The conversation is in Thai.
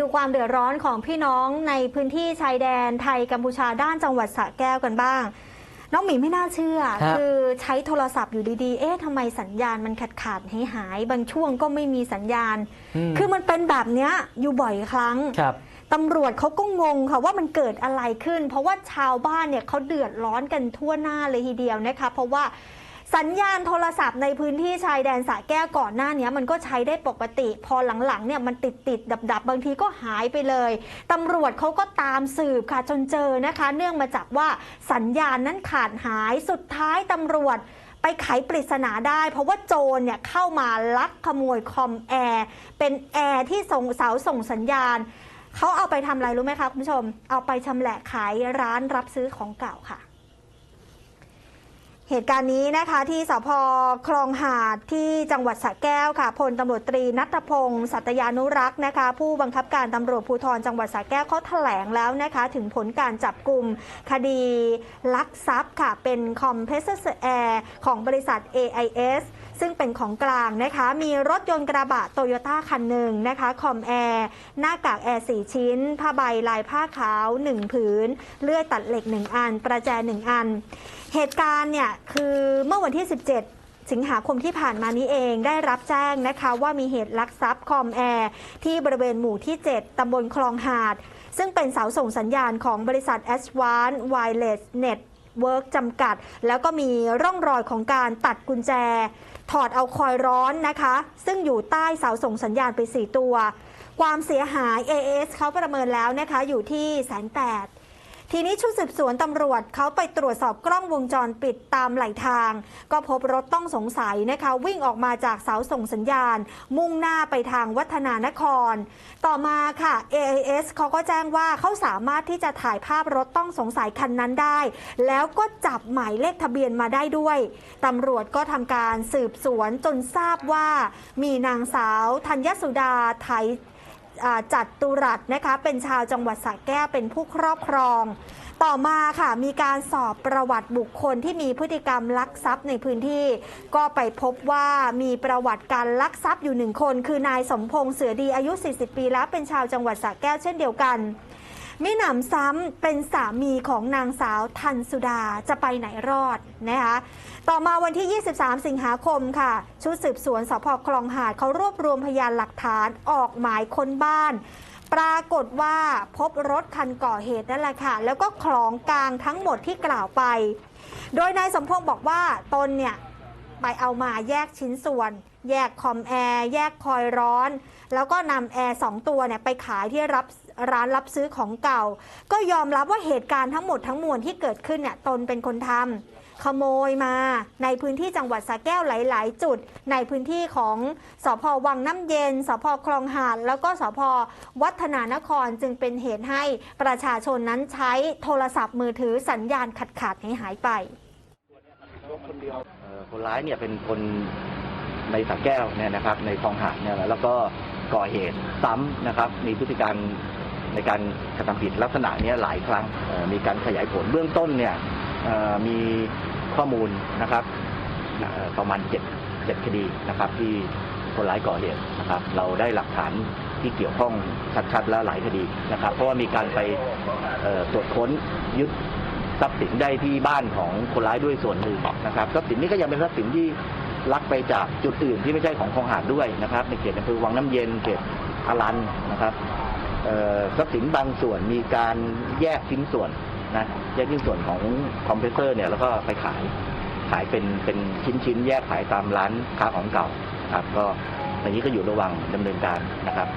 ดูความเดือดร้อนของพี่น้องในพื้นที่ชายแดนไทยกัมพูชาด้านจังหวัดสระแก้วกันบ้าง น้องหมีไม่น่าเชื่อครับคือใช้โทรศัพท์อยู่ดีๆ เอ๊ะทำไมสัญญาณมันขาดขาดหายหายๆบางช่วงก็ไม่มีสัญญาณมคือมันเป็นแบบเนี้ยอยู่บ่อยครั้งครับตำรวจเขาก็งงค่ะว่ามันเกิดอะไรขึ้น เพราะว่าชาวบ้านเนี่ยเขาเดือดร้อนกันทั่วหน้าเลยทีเดียวนะคะ เพราะว่า สัญญาณโทรศัพท์ในพื้นที่ชายแดนสะแก้วก่อนหน้าเนี้ยมันก็ใช้ได้ปกติ พอหลังๆเนี่ยมันติดติดดับดับๆบางทีก็หายไปเลยตำรวจเขาก็ตามสืบค่ะจนเจอนะคะ เนื่องมาจากว่าสัญญาณนั้นขาดหายสุดท้ายตำรวจไปไขปริศนาได้ เพราะว่าโจรเนี่ยเข้ามาลักขโมยคอมแอร์เป็นแอร์ที่ส่งเสาส่งสัญญาณเขาเอาไปทำอะไรรู้ไหมคะคุณผู้ชม เอาไปชำแหละขายร้านรับซื้อของเก่าค่ะ เหตุการณ์นี้นะคะที่สพคลองหาดที่จังหวัดสระแก้วค่ะพลตำรวจตรีนัทพงศ์สัตยานุรักษ์นะคะ ผู้บังคับการตำรวจภูธรจังหวัดสระแก้วเขาแถลงแล้วนะคะ ถึงผลการจับกลุ่มคดีลักทรัพย์ค่ะเป็นคอมเพรสเซอร์แอร์ของบริษัท AIS ซึ่งเป็นของกลางนะคะ มีรถยนต์กระบะโตโยต้าคันหนึ่งนะคะ คอมแอร์ หน้ากากแอร์ 4 ชิ้น ผ้าใบลายผ้าขาว 1 ผืน เลื่อยตัดเหล็ก 1 อัน ประแจ 1 อัน เหตุการณ์เนี่ยคือเมื่อวันที่ 17สิงหาคมที่ผ่านมานี้เองได้รับแจ้งนะคะว่ามีเหตุลักทรัพย์คอมแอร์ที่บริเวณหมู่ที่ 7 ตำบลคลองหาด ซึ่งเป็นเสาส่งสัญญาณของบริษัท a d v a n c e Wireless Network จำกัด แล้วก็มีร่องรอยของการตัดกุญแจ ถอดเอาคอยร้อนนะคะ ซึ่งอยู่ใต้เสาส่งสัญญาณไป 4 ตัว ความเสียหาย AS เขาประเมินแล้วนะคะอยู่ที่แสนแปด ทีนี้ชุดสืบสวนตำรวจเขาไปตรวจสอบกล้องวงจรปิดตามไหลทาง ก็พบรถต้องสงสัยนะคะ วิ่งออกมาจากเสาส่งสัญญาณ มุ่งหน้าไปทางวัฒนานคร ต่อมาค่ะ AIS เขาก็แจ้งว่าเขาสามารถที่จะถ่ายภาพรถต้องสงสัยคันนั้นได้ แล้วก็จับหมายเลขทะเบียนมาได้ด้วยตำรวจก็ทำการสืบสวนจนทราบว่า มีนางสาวธัญสุดาไทย จัดตุรัสนะคะ เป็นชาวจังหวัดสระแก้วเป็นผู้ครอบครอง ต่อมาค่ะมีการสอบประวัติบุคคลที่มีพฤติกรรมลักทรัพย์ในพื้นที่ ก็ไปพบว่ามีประวัติการลักทรัพย์อยู่หนึ่งคน คือนายสมพงษ์เสือดีอายุ 40 ปีแล้วเป็นชาวจังหวัดสระแก้วเช่นเดียวกัน มิหนำซ้ำเป็นสามีของนางสาวทันสุดาจะไปไหนรอดนะคะต่อมาวันที่ 23 สิงหาคมค่ะ ชุดสืบสวนสพคลองหาดเขารวบรวมพยานหลักฐานออกหมายค้นบ้าน ปรากฏว่าพบรถคันก่อเหตุนั่นแหละค่ะ แล้วก็ของกลางทั้งหมดที่กล่าวไป โดยนายสมพงศ์บอกว่าตนเนี่ย ไปเอามาแยกชิ้นส่วน แยกคอมแอร์แยกคอยร้อน แล้วก็นำแอร์สองตัวเนี่ยไปขายที่รับร้านรับซื้อของเก่า ก็ยอมรับว่าเหตุการณ์ทั้งหมดทั้งมวลที่เกิดขึ้นเนี่ยตนเป็นคนทำขโมยมาในพื้นที่จังหวัดสระแก้วหลาย ๆ จุด ในพื้นที่ของสพวังน้ำเย็นสพคลองหาดแล้วก็สพวัฒนานครจึงเป็นเหตุให้ประชาชนนั้นใช้โทรศัพท์มือถือสัญญาณขาดขาดๆหายไปเอ่อ คนร้ายเนี่ยเป็นคนในสระแก้วเนี่ยนะครับ ในคลองหาดเนี่ยแล้วก็ก่อเหตุซ้ำนะครับ มีพฤติการในการกระทำผิดลักษณะนี้หลายครั้งมีการขยายผลเบื้องต้นเนี่ยมีข้อมูลนะครับประมาณเจ็ดเจ็ดคดีนะครับ ที่คนร้ายก่อเหตุนะครับ เราได้หลักฐานที่เกี่ยวข้องชัดๆแล้วหลายคดีนะครับ เพราะว่ามีการไปตรวจค้นยึด ทรัพย์สินได้ที่บ้านของคนร้ายด้วยส่วนหนึ่งนะครับทรัพย์สินนี้ก็ยังเป็นทรัพย์สินที่ลักไปจากจุดอื่นที่ไม่ใช่ของคลองหาดด้วยนะครับ ในเขตอำเภอวังน้ำเย็นเขตอารันนะครับทรัพย์สินบางส่วนมีการแยกชิ้นส่วนนะแยกชิ้นส่วนของคอมเพรสเซอร์เนี่ยแล้วก็ไปขายขายเป็นเป็นชิ้นชิ้นๆแยกขายตามร้านค้าของเก่าครับ ก็อันนี้ก็อยู่ระหว่างดำเนินการนะครับ